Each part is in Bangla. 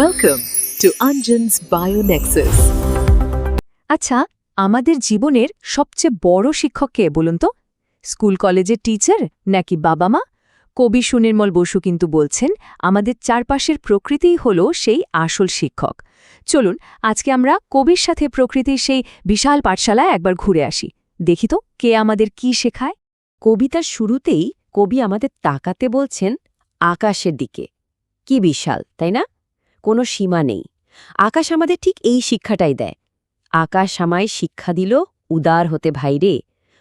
Welcome to Anjan's BioNexus. আচ্ছা আমাদের জীবনের সবচেয়ে বড় শিক্ষক কে বলুন তো? স্কুল কলেজের টিচার নাকি বাবা মা? কবি সুনির্মল বসু কিন্তু বলছেন, আমাদের চারপাশের প্রকৃতিই হল সেই আসল শিক্ষক। চলুন, আজকে আমরা কবির সাথে প্রকৃতির সেই বিশাল পাঠশালায় একবার ঘুরে আসি। দেখি তো, কে আমাদের কি শেখায়? কবিতার শুরুতেই কবি আমাদের তাকাতে বলছেন, আকাশের দিকে। কি বিশাল, তাই না? কোনো সীমা নেই। আকাশ আমাদের ঠিক এই শিক্ষাটাই দেয়। আকাশ আমায় শিক্ষা দিল উদার হতে ভাইরে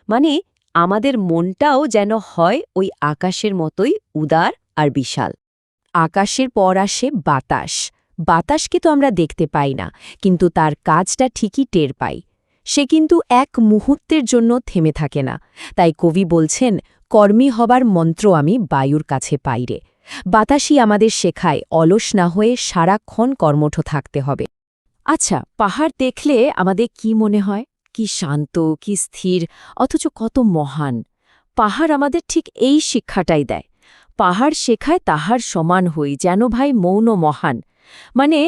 মানে আমাদের মনটাও যেন হয় ওই আকাশের মতোই উদার আর বিশাল। আকাশের পর আসে বাতাস। বাতাসকে তো আমরা দেখতে পাই না, কিন্তু তার কাজটা ঠিকই টের পাই। সে কিন্তু এক মুহূর্তের জন্য থেমে থাকে না। তাই কবি বলছেন, কর্মী হবার মন্ত্র আমি বায়ুর কাছে পাইরে বাতাসই আমাদের শেখায়, অলস না হয়ে সারাক্ষণ কর্মঠ থাকতে হবে। আচ্ছা পাহাড় দেখলে আমাদের কি মনে হয়? কি শান্ত, কি স্থির, অথচ কত মহান। পাহাড় আমাদের ঠিক এই শিক্ষাটাই দেয়। পাহাড় শেখায় তাহার সমান হই, যেন ভাই মৌন মহান। মানে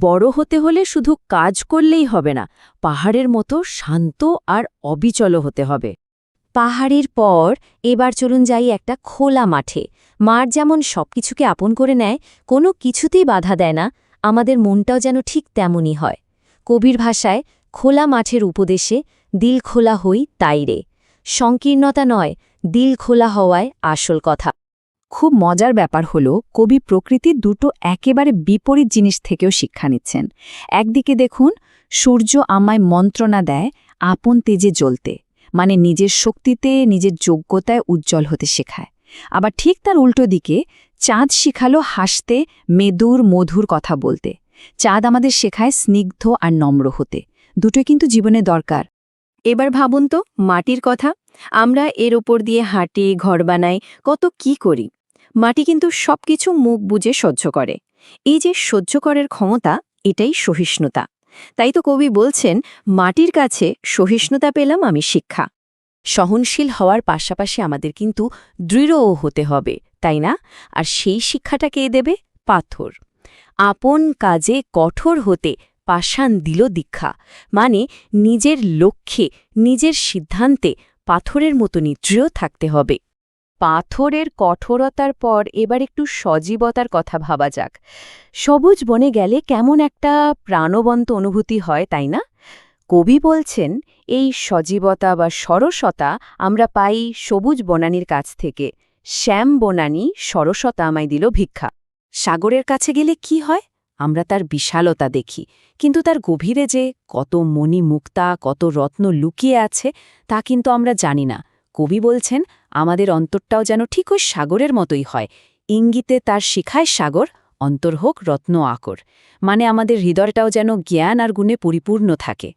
বড় হতে হলে শুধু কাজ করলেই হবে না, পাহাড়ের মতো শান্ত আর অবিচল হতে হবে। পাহাড়ের পর এবার চলুন যাই একটা খোলা মাঠে। মার যেমন সবকিছুকে আপন করে নেয়, কোনো কিছুতেই বাধা দেয় না, আমাদের মনটাও যেন ঠিক তেমনই হয়। কবির ভাষায়, খোলা মাঠের উপদেশে, দিল খোলা হই তাইরে সংকীর্ণতা নয়, দিল খোলা হওয়ায় আসল কথা। খুব মজার ব্যাপার হল, কবি প্রকৃতির দুটো একেবারে বিপরীত জিনিস থেকেও শিক্ষা নিচ্ছেন। একদিকে দেখুন, সূর্য আমায় মন্ত্রণা দেয়, আপন তেজে জ্বলতে। মানে নিজের শক্তিতে, নিজের যোগ্যতায় উজ্জ্বল হতে শেখায়। আবার ঠিক তার উল্টো দিকে, চাঁদ শিখালো হাসতে, মেদুর, মধুর কথা বলতে। চাঁদ আমাদের শেখায় স্নিগ্ধ আর নম্র হতে। দুটোই কিন্তু জীবনে দরকার। এবার ভাবুন তো, মাটির কথা। আমরা এর ওপর দিয়ে হাঁটি, ঘর বানাই, কত কি করি? মাটি কিন্তু সবকিছু মুখ বুঝে সহ্য করে। এই যে সহ্য করার ক্ষমতা, এটাই সহিষ্ণুতা। তাই তো কবি বলছেন, মাটির কাছে সহিষ্ণুতা পেলাম আমি শিক্ষা। সহনশীল হওয়ার পাশাপাশি আমাদের কিন্তু দৃঢ়ও হতে হবে, তাই না? আর সেই শিক্ষাটা কে দেবে? পাথর। আপন কাজে কঠোর হতে পাষাণ দিল দীক্ষা। মানে নিজের লক্ষ্যে, নিজের সিদ্ধান্তে পাথরের মতো নিদ্রিয় থাকতে হবে। পাথরের কঠোরতার পর এবার একটু সজীবতার কথা ভাবা যাক। সবুজ বনে গেলে কেমন একটা প্রাণবন্ত অনুভূতি হয়, তাই না? কবি বলছেন, এই সজীবতা বা সরসতা আমরা পাই সবুজ বনানীর কাছ থেকে। শ্যাম বনানী সরসতা আমায় দিল ভিক্ষা। সাগরের কাছে গেলে কি হয়? আমরা তার বিশালতা দেখি। কিন্তু তার গভীরে যে কত মণি মুক্তা কত রত্ন লুকিয়ে আছে, তা কিন্তু আমরা জানি না। কবি বলছেন, আমাদের অন্তরটাও যেন ঠিক ওই সাগরের মতোই হয়। ইঙ্গিতে তার শিখায় সাগর, অন্তর হোক রত্ন আকর। মানে আমাদের হৃদয়টাও যেন জ্ঞান আর গুণে পরিপূর্ণ থাকে।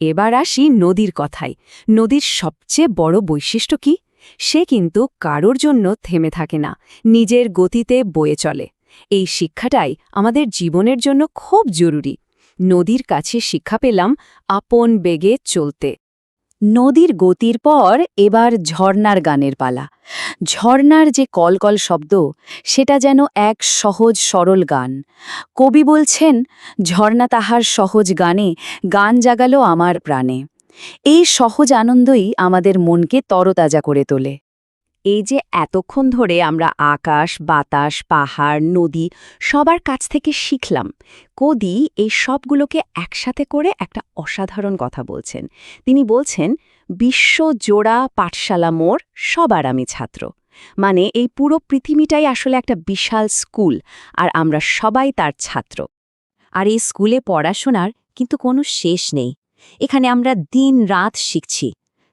এবার আসি নদীর কথায়। নদীর সবচেয়ে বড় বৈশিষ্ট্য কি? সে কিন্তু কারোর জন্য থেমে থাকে না, নিজের গতিতে বয়ে চলে। এই শিক্ষাটাই আমাদের জীবনের জন্য খুব জরুরি। নদীর কাছে শিক্ষা পেলাম, আপন বেগে চলতে। নদীর গতির পর এবার ঝর্নার গানের পালা। ঝর্নার যে কলকল শব্দ, সেটা যেন এক সহজ সরল গান। কবি বলছেন, ঝর্ণা তাহার সহজ গানে গান জাগালো আমার প্রাণে। এই সহজ আনন্দই আমাদের মনকে তরতাজা করে তোলে। এই যে এতক্ষণ ধরে আমরা আকাশ, বাতাস, পাহাড়, নদী সবার কাছ থেকে শিখলাম, কদি এই সবগুলোকে একসাথে করে একটা অসাধারণ কথা বলছেন। তিনি বলছেন, বিশ্ব জোড়া পাঠশালা মোর সবার আমি ছাত্র। মানে এই পুরো পৃথিবীটাই আসলে একটা বিশাল স্কুল, আর আমরা সবাই তার ছাত্র। আর এই স্কুলে পড়াশোনার কিন্তু কোনো শেষ নেই। এখানে আমরা দিন রাত শিখছি,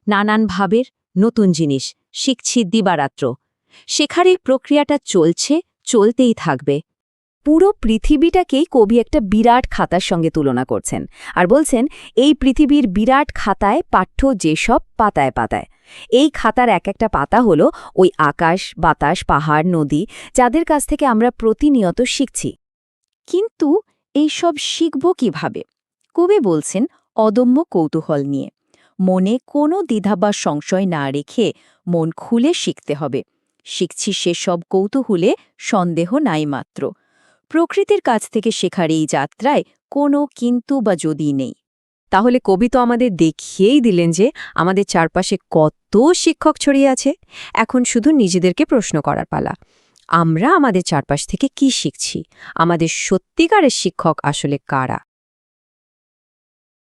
নানান ভাবের নতুন জিনিস শিখছি দিবারাত্র। শেখার এই প্রক্রিয়াটা চলছে, চলতেই থাকবে। পুরো পৃথিবীটাকেই কবি একটা বিরাট খাতার সঙ্গে তুলনা করছেন আর বলছেন, এই পৃথিবীর বিরাট খাতায় পাঠ্য যেসব পাতায় পাতায়। এই খাতার এক একটা পাতা হলো ওই আকাশ, বাতাস, পাহাড়, নদী, যাদের কাছ থেকে আমরা প্রতিনিয়ত শিখছি। কিন্তু এই সব শিখব কীভাবে? কবি বলছেন, অদম্য কৌতূহল নিয়ে। মনে কোনো দ্বিধা বা সংশয় না রেখে মন খুলে শিখতে হবে। শিখছি সেসব কৌতূহলে সন্দেহ নাই মাত্র। প্রকৃতির কাছ থেকে শেখার এই যাত্রায় কোনো কিন্তু বা যদি নেই। তাহলে কবি তো আমাদের দেখিয়েই দিলেন যে আমাদের চারপাশে কত শিক্ষক ছড়িয়ে আছে। এখন শুধু নিজেদেরকে প্রশ্ন করার পালা। আমরা আমাদের চারপাশ থেকে কি শিখছি? আমাদের সত্যিকারের শিক্ষক আসলে কারা?